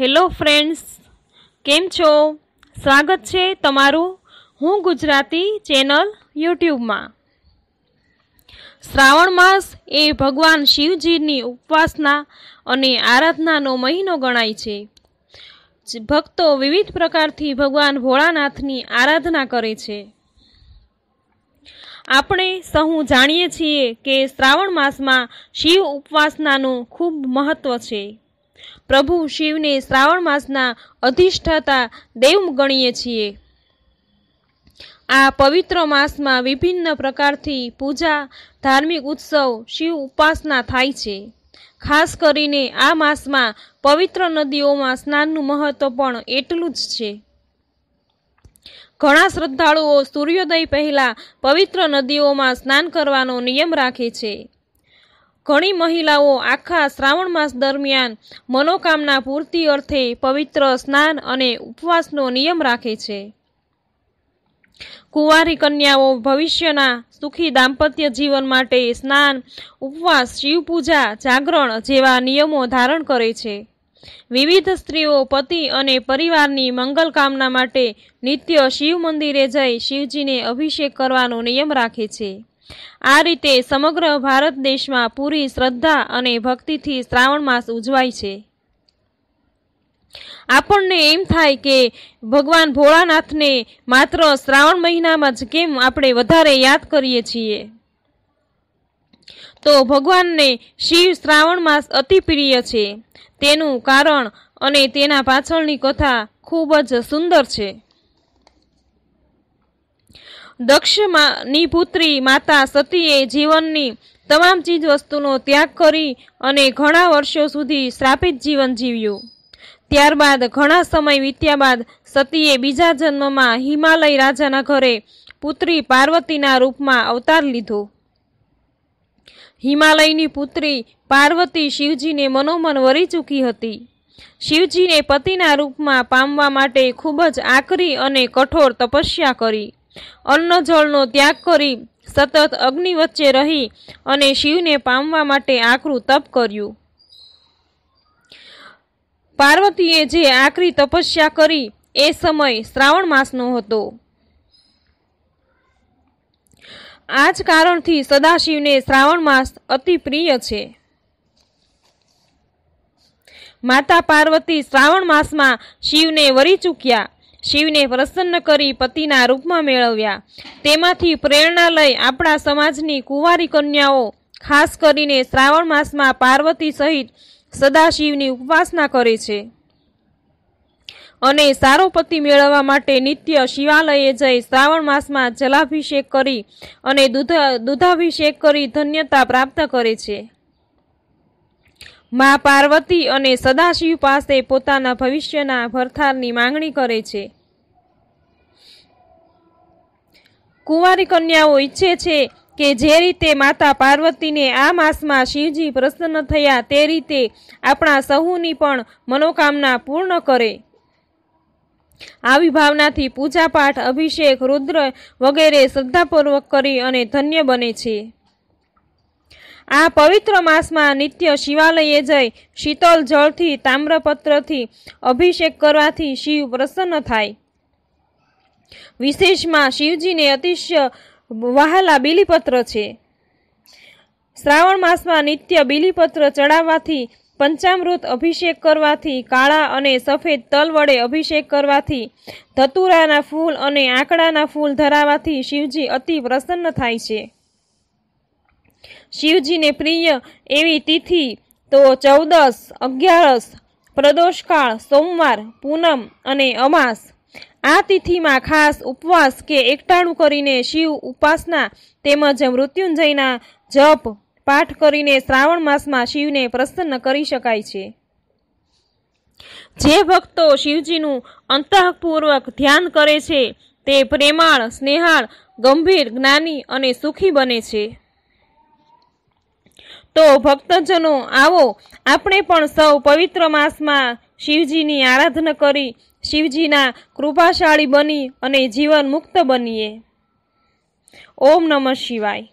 Hello friends, કેમ છો? સ્વાગત છે તમારું હું ગુજરાતી ચેનલ યુટ્યુબમાં. શ્રાવણ માસ એ ભગવાન શિવજીની ઉપવાસના અને આરાધનાનો મહિનો ગણાય છે. ભક્તો વિવિધ પ્રકારથી ભગવાન ભોળાનાથની આરાધના કરે છે. આપણે સહુ જાણીએ છીએ કે શ્રાવણ માસમાં શિવ ઉપવાસનાનું ખૂબ મહત્ત્વ છે. પ્રભુ શિવને શ્રાવણ માસના અધિષ્ઠાતા દેવ ગણીએ છીએ. આ પવિત્ર માસમાં વિભિન્ન પ્રકારથી પૂજા, ધાર્મિક ઉત્સવ, શિવ ઉપાસના થાય છે. ખાસ કરીને આ માસમાં પવિત્ર નદીઓમાં સ્નાનનું મહત્વ પણ એટલું જ છે. ઘણા શ્રદ્ધાળુઓ સૂર્યોદય પહેલા પવિત્ર નદીઓમાં સ્નાન કરવાનો નિયમ રાખે છે. ઘણી મહિલાઓ આખા શ્રાવણ માસ દરમિયાન મનોકામના પૂર્તિ અર્થે પવિત્ર સ્નાન અને ઉપવાસનો નિયમ રાખે છે. કુંવારી કન્યાઓ ભવિષ્યના સુખી દાંપત્ય જીવન માટે સ્નાન, ઉપવાસ, શિવપૂજા, જાગરણ જેવા નિયમો ધારણ કરે છે. વિવિધ સ્ત્રીઓ, પતિ અને પરિવારની મંગલ કામના માટે નિત્ય શિવ મંદિરે જઈ શિવજીને અભિષેક કરવાનો નિયમ રાખે છે. આ રીતે સમગ્ર ભારત દેશમાં પૂરી શ્રદ્ધા અને ભક્તિથી શ્રાવણ માસ ઉજવાય છે. આપણને એમ થાય કે ભગવાન ભોળાનાથને માત્ર શ્રાવણ મહિનામાં જ કેમ આપણે વધારે યાદ કરીએ છીએ? તો ભગવાનને શિવ શ્રાવણ માસ અતિ પ્રિય છે. તેનું કારણ અને તેના પાછળની કથા ખૂબ જ સુંદર છે. દક્ષની પુત્રી, માતા, સતીએ જીવનની તમામ ચીજ વસ્તુનો ત્યાગ કરી અને ઘણા વર્ષો સુધી શ્રાપિત જીવન જીવ્યું. ત્યારબાદ ઘણા સમય વીત્યા બાદ સતીએ બીજા જન્મમાં હિમાલય રાજાના ઘરે પુત્રી પાર્વતીના રૂપમાં અવતાર લીધો. હિમાલયની પુત્રી પાર્વતી શિવજીને મનોમન વરી ચૂકી હતી. શિવજીને પતિના રૂપમાં પામવા માટે ખૂબ જ આકરી અને કઠોર તપસ્યા કરી. અન્ન જળનો ત્યાગ કરી સતત અગ્નિ વચ્ચે રહી અને શિવને પામવા માટે આકરું તપ કર્યું. પાર્વતીએ જે આકરી તપસ્યા કરી, એ સમય શ્રાવણ માસનો હતો. આ જ કારણથી સદાશિવને શ્રાવણ માસ અતિ પ્રિય છે. માતા પાર્વતી શ્રાવણ માસમાં શિવને વરી ચૂક્યા. શિવને પ્રસન્ન કરી પતિના રૂપમાં મેળવ્યા. તેમાંથી પ્રેરણા લઈ આપણા સમાજની કુંવારી કન્યાઓ, ખાસ કરીને શ્રાવણ માસમાં પાર્વતી સહિત સદાશિવની ઉપાસના કરે છે. અને સારો પતિ મેળવવા માટે નિત્ય શિવાલયે જઈ શ્રાવણ માસમાં જલાભિષેક કરી અને દૂધાભિષેક કરી ધન્યતા પ્રાપ્ત કરે છે. મા પાર્વતી અને સદાશિવ પાસે પોતાના ભવિષ્યના ભરથારની માંગણી કરે છે. કુંવારી કન્યાઓ ઈચ્છે છે કે જે રીતે માતા પાર્વતીને આ માસમાં શિવજી પ્રસન્ન થયા તે રીતે આપણા સહુની પણ મનોકામના પૂર્ણ કરે. આવી ભાવનાથી પૂજાપાઠ, અભિષેક, રુદ્ર વગેરે શ્રદ્ધાપૂર્વક કરી અને ધન્ય બને છે. આ પવિત્ર માસમાં નિત્ય શિવાલયે જઈ શીતલ જળથી, તામ્રપત્રથી અભિષેક કરવાથી શિવ પ્રસન્ન થાય. વિશેષમાં શિવજીને અતિશય વહાલા બીલીપત્ર છે. શ્રાવણ માસમાં નિત્ય બીલીપત્ર ચડાવવાથી, પંચામૃત અભિષેક કરવાથી, કાળા અને સફેદ તલ વડે અભિષેક કરવાથી, ધતુરાના ફૂલ અને આંકડાના ફૂલ ધરાવવાથી શિવજી અતિ પ્રસન્ન થાય છે. શિવજીને પ્રિય એવી તિથિ તો ચૌદસ અગિયારસ, પ્રદોષકાળ, સોમવાર, પૂનમ અને અમાસ. આ તિથિમાં ખાસ ઉપવાસ કે એકટાણું કરીને શિવ ઉપાસના તેમજ મૃત્યુંજયના જપ, પાઠ કરીને શ્રાવણ માસમાં શિવને પ્રસન્ન કરી શકાય છે. જે ભક્તો શિવજીનું અંતઃપૂર્વક ધ્યાન કરે છે, તે પ્રેમાળ, સ્નેહાળ, ગંભીર, જ્ઞાની અને સુખી બને છે. તો ભક્તજનો, આવો, આપણે પણ સૌ પવિત્ર માસમાં શિવજીની આરાધના કરી શિવજીના કૃપાશાળી બની અને જીવન મુક્ત બનીએ. ઓમ નમઃ શિવાય.